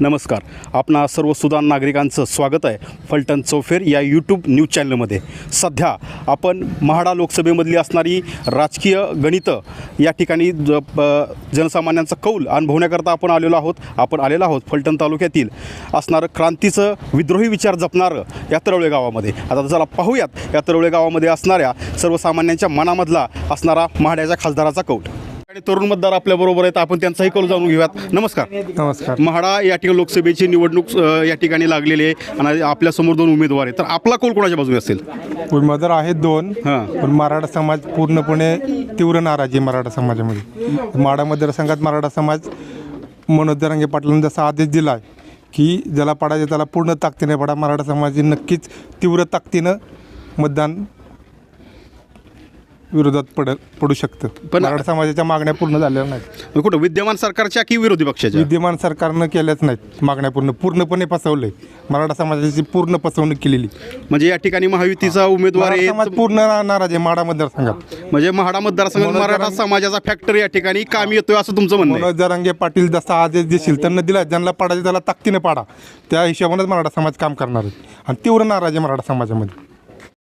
नमस्कार. आपणा सर्व सुदान नागरिकांचं स्वागत आहे. फलटण चौफेर या यूट्यूब न्यूज चॅनलमध्ये. सध्या आपण महाडा लोकसभेमधली असणारी राजकीय गणितं या ठिकाणी ज प- जनसामान्यांचा कौल अनुभवण्याकरता आपण आलेलो आहोत. आपण आलेलो आहोत फलटण तालुक्यातील असणारं क्रांतीचं विद्रोही विचार जपणारं या तरवळे गावामध्ये. आता चला पाहूयात या तरवळे गावामध्ये असणाऱ्या सर्वसामान्यांच्या मनामधला असणारा महाड्याच्या खासदाराचा कौल. आणि तरुण मतदार आपल्याबरोबर आहेत. आपण त्यांचाही कौल जाणून घेऊयात. नमस्कार. नमस्कार. महाडा या ठिकाणी लोकसभेची निवडणूक अ, या ठिकाणी लागलेली आहे आणि आपल्यासमोर दोन उमेदवार आहेत. तर आपला कोल कोणाच्या बाजूने असेल? उमेदवार आहेत दोन हां. पण मराठा समाज पूर्णपणे तीव्र नाराजी आहे मराठा समाजामध्ये. माडा मतदारसंघात मराठा समाज मनोज दरांगे पाटलांनी जसा आदेश दिला आहे की ज्याला पडायचे त्याला पूर्ण ताकदीने पडा. मराठा समाज नक्कीच तीव्र ताकदीनं मतदान विरोधात पड पडू शकतं. पण- मराठा समाजाच्या मागण्या पूर्ण झालेल्या नाहीत. कुठं? विद्यमान सरकारच्या की विरोधी पक्षाच्या? विद्यमान सरकारनं केल्याच नाहीत मागण्या पूर्ण. पूर्णपणे फसवलंय. मराठा समाजाची पूर्ण फसवणूक केलेली. म्हणजे या ठिकाणी महायुतीचा उमेदवार मराठा समाज आहे पूर्ण ना- नाराज आहे माडा मतदारसंघात. म्हणजे महाडा मतदारसंघ मनोज मराठा जरांगे- समाजाचा फॅक्टरी या ठिकाणी कामी येतोय असं तुमचं म्हणणं आहे. मनोज जरांगे पाटील जसा आदेश देशील त्यांना दिला ज्यांना पाडायचे त्याला ताकदीने पाडा. त्या हिशोबानेच मराठा समाज काम करणार आहे. आणि तीव्र नाराज आहे मराठा समाजामध्ये.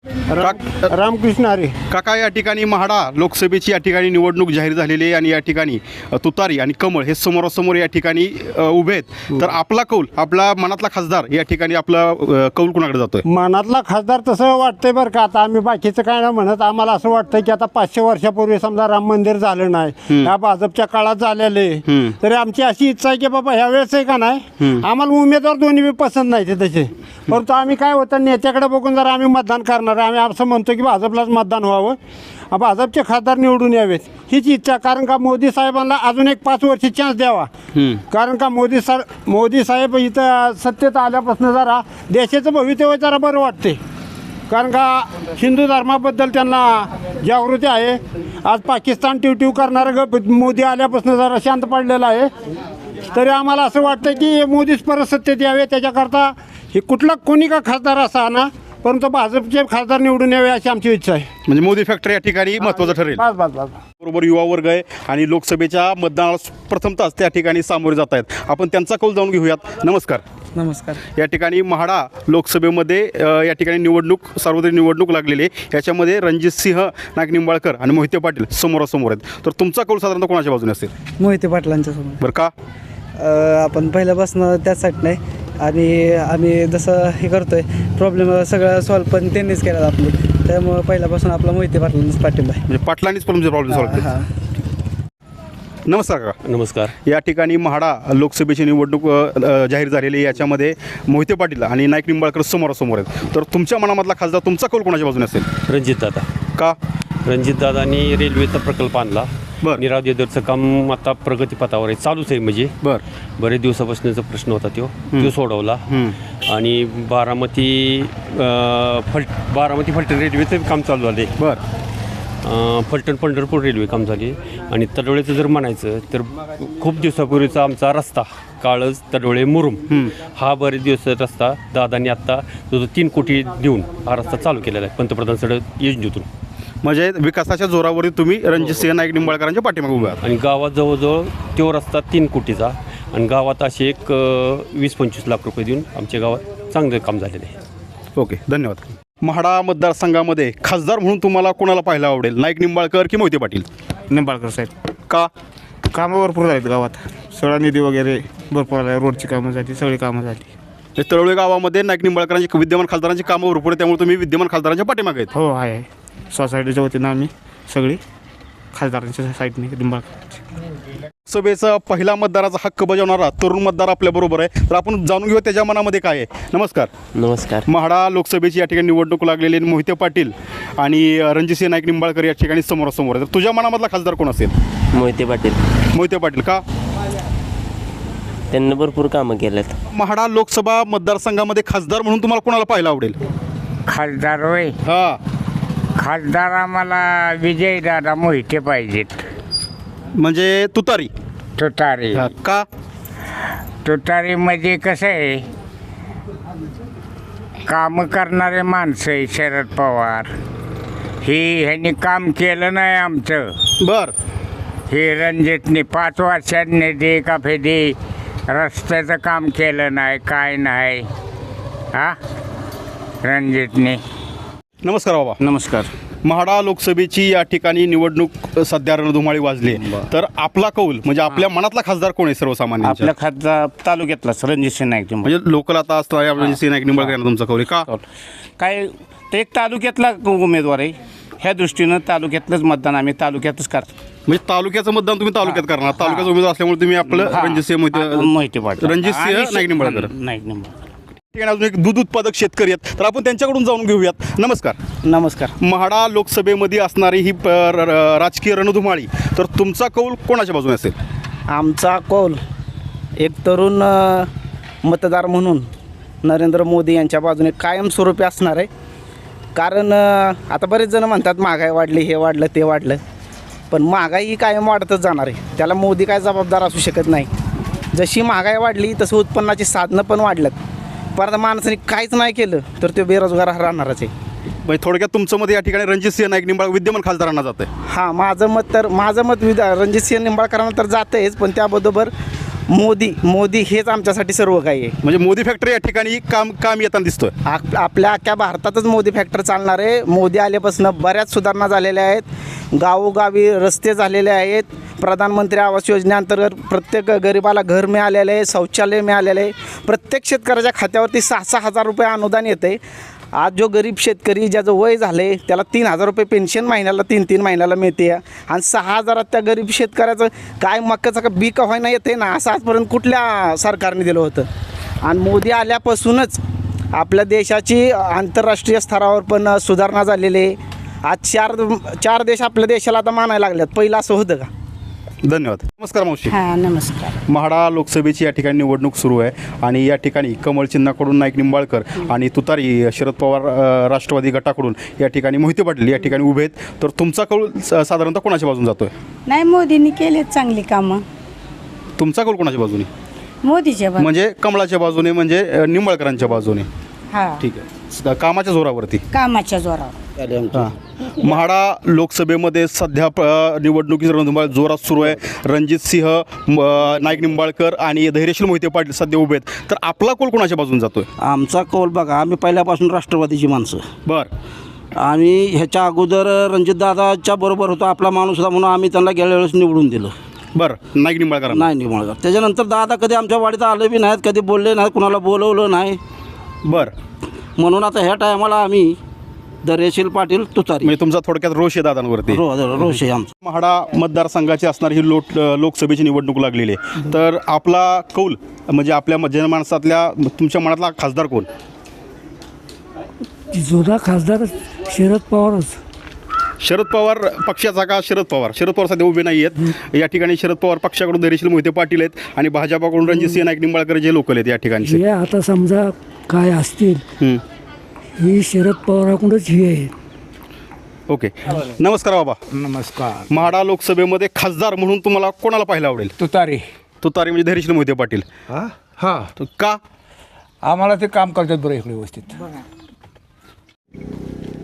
का- रामकृष्ण हरी. काका या ठिकाणी महाडा लोकसभेची या ठिकाणी निवडणूक जाहीर झालेली आहे आणि या ठिकाणी अ, तुतारी आणि कमळ हे समोरासमोर या ठिकाणी अ, उभे आहेत. तर आपला कौल आपला मनातला खासदार या ठिकाणी आपला अ, कौल कुणाकडे जातोय? मनातला खासदार तसं वाटतंय बरं का. आता आम्ही बाकीचं काय नाही म्हणत. आम्हाला असं वाटतं की आता पाचशे वर्षापूर्वी समजा राम मंदिर झालं नाही या भाजपच्या काळात झालेलं आहे. तरी आमची अशी इच्छा आहे की बाबा ह्या वेळेस आहे का नाही आम्हाला उमेदवार दोन्ही बी पसंत नाही ते तसे परंतु आम्ही काय होतं नेत्याकडे बघून जर आम्ही मतदान करणार आहे. आम्ही असं म्हणतो की भाजपलाच मतदान व्हावं. भाजपचे खासदार निवडून यावेत. हीच इच्छा. कारण का मोदी साहेबांना अजून एक पाच वर्ष चान्स द्यावा. कारण का मोदी सर मोदी साहेब इथं सत्तेत आल्यापासून जरा देशाचं भवितव्य जरा बरं वाटते कारण का हिंदू धर्माबद्दल त्यांना जागृती आहे. आज पाकिस्तान टिवटिव करणारं ग मोदी आल्यापासून जरा शांत पडलेलं आहे. तरी आम्हाला असं वाटतं की मोदीच परत सत्तेत यावे. त्याच्याकरता हे कुठला कोणी का खासदार असा ना परंतु भाजपचे खासदार निवडून यावे अशी आमची इच्छा आहे. म्हणजे मोदी फॅक्टरी या ठिकाणी महत्वाचं ठरेल. बस बस बस. बरोबर युवा वर्ग आहे आणि लोकसभेच्या मतदानाला प्रथमतःच त्या ठिकाणी सामोरे जात आहेत. आपण त्यांचा कौल जाणून घेऊयात. नमस्कार. नमस्कार. या ठिकाणी म्हाडा लोकसभेमध्ये अ, या ठिकाणी निवडणूक सार्वत्रिक निवडणूक लागलेली आहे. याच्यामध्ये रणजित सिंह नाईक निंबाळकर आणि मोहिते पाटील समोरासमोर आहेत. तर तुमचा कौल साधारणतः कोणाच्या बाजूने असेल? मोहिते पाटलांच्या समोर. बरं का? अ, आपण पहिल्यापासून त्याचसाठी नाही आणि आम्ही जसं हे करतोय प्रॉब्लेम सगळं सॉल्व पण त्यांनीच केला आपली त्यामुळं पहिल्यापासून आपला मोहिते पाटलांनाच पाठिंबा आहे. म्हणजे पाटलांनीच पण प्रॉब्लेम सॉल्व्ह केला. हां नमस्कार काका. नमस्कार. या ठिकाणी म्हाडा लोकसभेची निवडणूक अ, अ, जाहीर झालेली आहे. याच्यामध्ये मोहिते पाटील आणि नाईक निंबाळकर समोरासमोर आहेत. तर तुमच्या मनामधला खासदार तुमचा कौल कोणाच्या बाजूने असेल? रणजितदादा का? रणजितदादांनी रेल्वेचा प्रकल्प आणला. बरं. निराव देदरचं काम आता प्रगतीपथावर आहे. चालूच आहे म्हणजे. बर. बरेच दिवसापासूनचा प्रश्न होता तो तो सोडवला. आणि बारामती अं, फल बारामती फलटण रेल्वेचं काम चालू झाले. बर. फलटण पंढरपूर रेल्वे काम झाली. आणि तडोळेचं जर म्हणायचं तर खूप दिवसापूर्वीचा आमचा रस्ता काळज तडोळे मुरुम हा बरेच दिवस रस्ता दादांनी आत्ता जो तीन कोटी देऊन हा रस्ता चालू केलेला आहे. पंतप्रधान सडक योजनेतून. म्हणजे विकासाच्या जोरावरती तुम्ही रणजित सिंह नाईक निंबाळकरांच्या पाठीमागे उभे आहात. आणि गावात जवळजवळ तो रस्ता तीन कोटीचा. आणि गावात असे एक वीस पंचवीस लाख रुपये देऊन आमच्या गावात चांगलं काम झालेलं आहे. ओके धन्यवाद. म्हाडा मतदारसंघामध्ये खासदार म्हणून तुम्हाला कोणाला पाहायला आवडेल? नाईक निंबाळकर की मोहिते पाटील? निंबाळकर साहेब. का? कामं भरपूर झालीत गावात. सगळा निधी वगैरे भरपूर आला रोडची कामं झाली सगळी कामं झाली. हे तळवळे गावामध्ये नाईक निंबाळकरांची विद्यमान खासदारांची कामं भरपूर आहे त्यामुळे तुम्ही विद्यमान खासदारांच्या पाठीमागे आहेत. हो आहे. सोसायटीच्या वतीनं आम्ही सगळी खासदारांच्या साईडने निंबाळकर सभेचा पहिला मतदाराचा हक्क बजावणारा तरुण मतदार आपल्याबरोबर आहे. तर आपण जाणून घेऊ त्याच्या मनामध्ये काय आहे. नमस्कार. नमस्कार. म्हाडा लोकसभेची या ठिकाणी निवडणूक लागलेली आहे. मोहिते पाटील आणि रणजितसिंह नाईक निंबाळकर या ठिकाणी समोरासमोर आहे तर तुझ्या मनामधला खासदार कोण असेल? मोहिते पाटील. मोहिते पाटील का? त्यांनी भरपूर कामं केलेत. म्हाडा लोकसभा मतदारसंघामध्ये खासदार म्हणून तुम्हाला कोणाला पाहायला आवडेल? खासदार होय. हा. खासदार आम्हाला विजय दादा मोहिते पाहिजेत. म्हणजे तुतारी. तुतारी. हा, का? तुतारीमध्ये कसं आहे? कामं करणारे माणसं आहे शरद पवार. ही ह्यांनी काम केलं नाही आमचं. बर. हे रणजितने पाच वर्षांनी दे का फेदी रस्त्याचं काम केलं नाही काय नाही. हा? रणजितने. नमस्कार बाबा. नमस्कार. म्हाडा लोकसभेची या ठिकाणी निवडणूक सध्या रणधुमाळी वाजली तर आपला कौल म्हणजे आपल्या मनातला खासदार कोण आहे सर्वसामान्य आपल्या खासदार तालुक्यातलाच रणजित सिंह नाईक म्हणजे लोकल आता असतं म्हणजे सिनायक निंबाळकर यांना तुमचा कौल आहे का? काय ते एक तालुक्यातला उमेदवार आहे. ह्या दृष्टीनं तालुक्यातलंच मतदान आम्ही तालुक्यातच करतो. म्हणजे तालुक्याचं मतदान तुम्ही तालुक्यात करणार. तालुक्याचा उमेदवार असल्यामुळे तुम्ही आपलं रणजितसिंह मोहिते मोहिते पाटील. रणजितसिंह आणि नाईक निंबाळकर. नाईक निंबाळकर. अजून एक दूध उत्पादक शेतकरी आहेत. तर आपण त्यांच्याकडून जाऊन घेऊयात. नमस्कार. नमस्कार. म्हाडा लोकसभेमध्ये असणारी ही प- र- र- राजकीय रणधुमाळी. तर तुमचा कौल कोणाच्या बाजूने असेल? आमचा कौल एक तरुण अ, मतदार म्हणून नरेंद्र मोदी यांच्या बाजूने कायमस्वरूपी असणार आहे. कारण अ, आता बरेच जण म्हणतात महागाई वाढली हे वाढलं ते वाढलं. पण महागाई ही कायम वाढतच जाणार आहे. त्याला मोदी काय जबाबदार असू शकत नाही. जशी महागाई वाढली तसं उत्पन्नाची साधनं पण वाढल्यात. परत माणसाने काहीच नाही केलं तर तो बेरोजगार राहणारच आहे. म्हणजे थोडक्यात तुमचं मत या ठिकाणी रणजितसिंह नाईक निंबाळ विद्यमान खासदारांना जातं हां माझं मत तर माझं मत विधा रणजितसिंह निंबाळकरांना तर जातंयच पण त्याबरोबर मोदी मोदी हेच आमच्यासाठी सर्व काही आहे. म्हणजे मोदी फॅक्टरी या ठिकाणी काम काम येताना दिसतोय. आप आपल्या अख्ख्या भारतातच मोदी फॅक्टर चालणार आहे. मोदी आल्यापासून बऱ्याच सुधारणा झालेल्या आहेत. गावोगावी रस्ते झालेले आहेत. प्रधानमंत्री आवास योजनेअंतर्गत प्रत्येक गरिबाला घर मिळालेलं आहे शौचालय मिळालेलं आहे. प्रत्येक शेतकऱ्याच्या खात्यावरती सहा सहा हजार रुपये अनुदान येते आहे आज जो गरीब शेतकरी ज्याचं वय झालं आहे त्याला तीन हजार रुपये पेन्शन महिन्याला तीन तीन महिन्याला मिळते. आणि सहा हजारात त्या गरीब शेतकऱ्याचं काय मक्काचं का बी का व्हायना येते ना असं आजपर्यंत कुठल्या सरकारने दिलं होतं. आणि मोदी आल्यापासूनच आपल्या देशाची आंतरराष्ट्रीय स्तरावर पण सुधारणा झालेली आहे. आज चार चार देश आपल्या देशाला आता मानायला लागल्यात पहिलं असं होतं का? धन्यवाद. नमस्कार मावशी. हां नमस्कार. म्हाडा लोकसभेची या ठिकाणी निवडणूक सुरू आहे आणि या ठिकाणी कमळ चिन्हाकडून नाईक निंबाळकर आणि तुतारी शरद पवार अ, राष्ट्रवादी गटाकडून या ठिकाणी मोहिते पाटील या ठिकाणी उभे आहेत. तर तुमचा कौल स- साधारणतः कोणाच्या बाजून जातोय? नाही मोदींनी केलेत चांगली कामं. तुमचा कौल कोणाच्या बाजूने? मोदीच्या बाजू म्हणजे कमळाच्या बाजूने म्हणजे अ, निंबाळकरांच्या बाजूने. हा. ठीक आहे. स- कामाच्या जोरावरती. कामाच्या जोरावर. हां. म्हाडा लोकसभेमध्ये सध्या प- निवडणुकीची रणधुमाळ जोरात सुरू आहे. रणजित सिंह म, नाईक निंबाळकर आणि धैर्यशील मोहिते पाटील सध्या उभे आहेत. तर आपला कोल कोणाच्या बाजून जातोय? आमचा कौल बघा आम्ही पहिल्यापासून राष्ट्रवादीची माणसं. बर. आम्ही ह्याच्या अगोदर रणजितदादाच्या बरोबर होतो आपला माणूस होता म्हणून आम्ही त्यांना गेल्या वेळेस निवडून दिलं. बर. नाईक निंबाळकर नाही निवडणार त्याच्यानंतर दादा कधी आमच्या वाडीत आले बी नाहीत कधी बोलले नाहीत कुणाला बोलवलं नाही. बर. म्हणून आता ह्या टायमाला आम्ही दर्यशील पाटील तुतारी. म्हणजे तुमचा थोडक्यात रोष आहे दादांवरती. रो रोष आहे आमचा. म्हाडा मतदारसंघाची असणारी ही लोट लोकसभेची निवडणूक लागलेली आहे. तर आपला कौल म्हणजे आपल्या म- जनमानसातल्या तुमच्या मनातला खासदार कोण? जुना खासदार शरद पवारच. शरद पवार पक्षाचा का शरद पवार? शरद पवार सध्या उभे नाही आहेत. या ठिकाणी शरद पवार पक्षाकडून धैर्यशील मोहिते पाटील आहेत आणि भाजपाकडून रणजित सिंह नाईक निंबाळकर जे लोकल आहेत या ठिकाणी हे आता समजा काय असतील हं. ही शरद पवाराकडूनच ही आहे. ओके. नमस्कार बाबा. नमस्कार. म्हाडा लोकसभेमध्ये खासदार म्हणून तुम्हाला कोणाला पाहायला आवडेल? तुतारी. तुतारी म्हणजे धैर्यशील मोहिते पाटील. हा? हा. तर का? आम्हाला ते काम करतात बरं इकडे व्यवस्थित.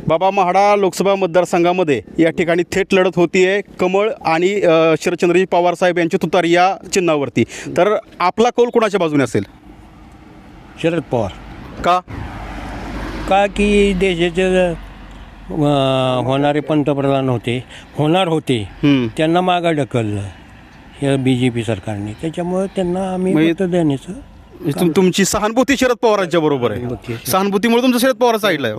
बाबा म्हाडा लोकसभा मतदारसंघामध्ये या ठिकाणी थेट लढत होती आहे कमळ आणि अ, शरदचंद्रजी पवार साहेब यांची तुतारी या चिन्हावरती. तर आपला कौल कोणाच्या बाजूने असेल? शरद पवार. का? का की देशाचे होणारे पंतप्रधान होते होणार होते हं. त्यांना मागं ढकललं या बी जे पी सरकारने. त्याच्यामुळे त्यांना आम्ही मतं देण्याचं म्हणजे तुम- तुमची सहानुभूती शरद पवारांच्या बरोबर आहे. सहानुभूतीमुळे तुमचं शरद पवार साईडला आहे.